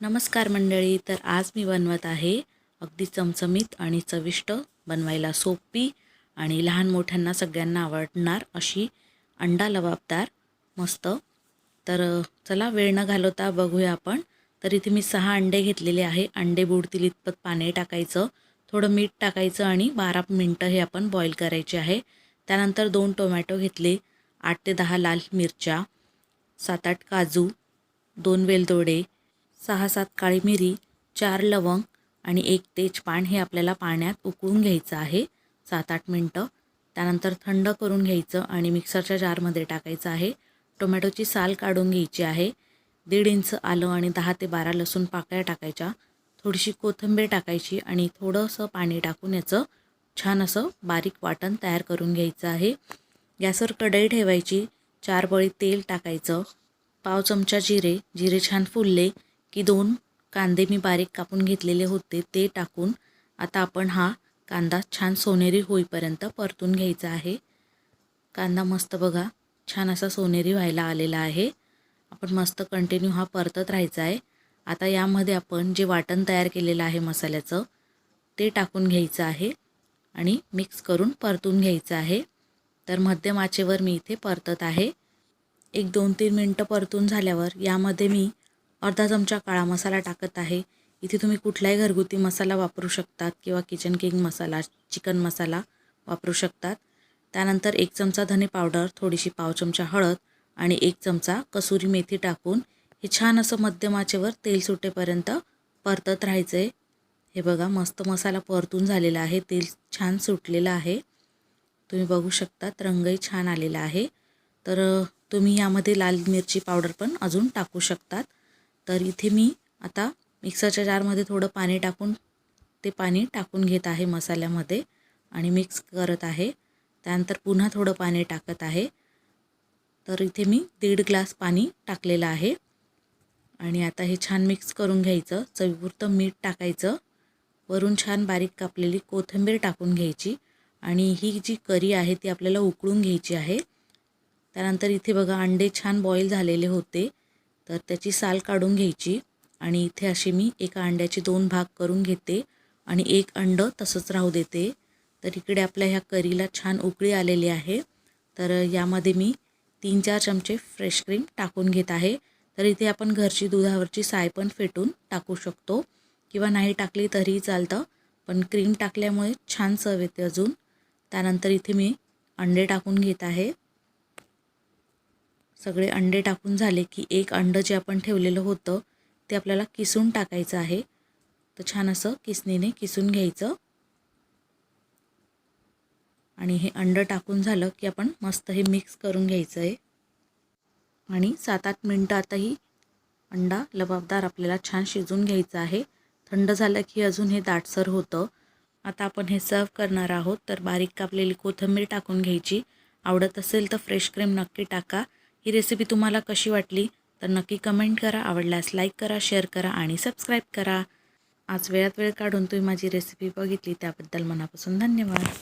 नमस्कार मंडळी तर आज मी बनवत आहे अगदी चमचमीत आणि चविष्ट बनवायला सोपी आणि लहान मोठ्यांना सगळ्यांना आवडणार अशी अंडा लबाबदार मस्त. तर चला वेळ न घालवता बघूया आपण. तर इथे मी सहा अंडे घेतलेले आहे. अंडे बुडतील इतपत पाणी टाकायचं थोडं मीठ टाकायचं आणि बारा मिनटं हे आपण बॉईल करायचे आहे. त्यानंतर दोन टोमॅटो घेतले आठ ते दहा लाल मिरच्या सात आठ काजू दोन वेलदोडे सहा सात काळी मिरी चार लवंग आणि एक तेजपान हे आपल्याला पाण्यात उकळून घ्यायचं आहे. सात आठ मिनटं. त्यानंतर थंड करून घ्यायचं आणि मिक्सरच्या जारमध्ये टाकायचं आहे. टोमॅटोची साल काढून घ्यायची आहे. दीड इंच आलं आणि दहा ते बारा लसूण पाकळ्या टाकायच्या. थोडीशी कोथिंबीर टाकायची आणि थोडंसं पाणी टाकून याचं छान असं बारीक वाटण तयार करून घ्यायचं आहे. गॅसवर कढई ठेवायची. चार बळी तेल टाकायचं. पाव चमचा जिरे. जिरे छान फुलले. की दोन कांदे मी बारीक कापून घेतलेले होते ते टाकून आता आपण हा कांदा छान सोनेरी होईपर्यंत परतून घ्यायचा आहे. कांदा मस्त बघा छान असा सोनेरी व्हायला आलेला आहे. आपण मस्त कंटिन्यू हा परतत राहायचा आहे. आता यामध्ये आपण जे वाटण तयार केलेलं आहे मसाल्याचं ते टाकून घ्यायचं आहे आणि मिक्स करून परतून घ्यायचं आहे. तर मध्यम आचेवर मी इथे परतत आहे. एक दोन तीन मिनटं परतून झाल्यावर यामध्ये मी अर्धा चमचा काळा मसाला टाकत आहे. इथे तुम्ही कुठलाही घरगुती मसाला वापरू शकतात किंवा Kitchen King masala chicken masala वापरू शकतात. त्यानंतर एक चमचा धने पावडर थोडीशी पाव चमचा हळद आणि एक चमचा कसुरी मेथी टाकून हे छान असं मध्यमाचेवर तेल सुटेपर्यंत परतत राहायचं. आहे हे बघा मस्त मसाला परतून झालेला आहे. तेल छान सुटलेलं आहे. तुम्ही बघू शकतात रंगही छान आलेला आहे. तर तुम्ही यामध्ये लाल मिरची पावडर पण अजून टाकू शकतात. तर इथे मी आता मिक्सरच्या जारमध्ये थोडं पाणी टाकून ते पाणी टाकून घेत आहे मसाल्यामध्ये आणि मिक्स करत आहे. त्यानंतर पुन्हा थोडं पाणी टाकत आहे. तर इथे मी दीड ग्लास पाणी टाकलेलं आहे. आणि आता हे छान मिक्स करून घ्यायचं. चवीपुरतं मीठ टाकायचं. वरून छान बारीक कापलेली कोथिंबीर टाकून घ्यायची. आणि ही जी करी आहे ती आपल्याला उकळून घ्यायची आहे. त्यानंतर इथे बघा अंडे छान बॉईल झालेले होते. तर त्याची साल काढून घ्यायची आणि इथे अशी मी एका अंड्याचे दोन भाग करून घेते आणि एक अंडं तसंच राहू देते. तर इकडे आपल्या ह्या करीला छान उकळी आलेली आहे. तर यामध्ये मी तीन चार चमचे फ्रेश क्रीम टाकून घेत आहे. तर इथे आपण घरची दुधावरची साय पण फेटून टाकू शकतो. किंवा नाही टाकली तरीही चालतं पण क्रीम टाकल्यामुळे छान चव येते अजून. त्यानंतर इथे मी अंडे टाकून घेत आहे. सगळे अंडे टाकून झाले की एक अंडं जे आपण ठेवलेलं होतं ते आपल्याला किसून टाकायचं आहे. तर छान असं किसणीने किसून घ्यायचं. आणि हे अंडं टाकून झालं की आपण मस्त हे मिक्स करून घ्यायचं आहे. आणि सात आठ मिनटं आताही अंडा लबाबदार आपल्याला छान शिजून घ्यायचा आहे. थंड झालं की अजून हे दाटसर होतं. आता आपण हे सर्व करणार आहोत. तर बारीक कापलेली कोथिंबीर टाकून घ्यायची. आवडत असेल तर फ्रेश क्रीम नक्की टाका. ही रेसिपी तुम्हाला कशी वाटली तर नक्की कमेंट करा आवडल्यास लाईक करा शेअर करा आणि सबस्क्राईब करा. आज वेळात वेळ काढून तुम्ही माझी रेसिपी बघितली त्याबद्दल मनापासून धन्यवाद.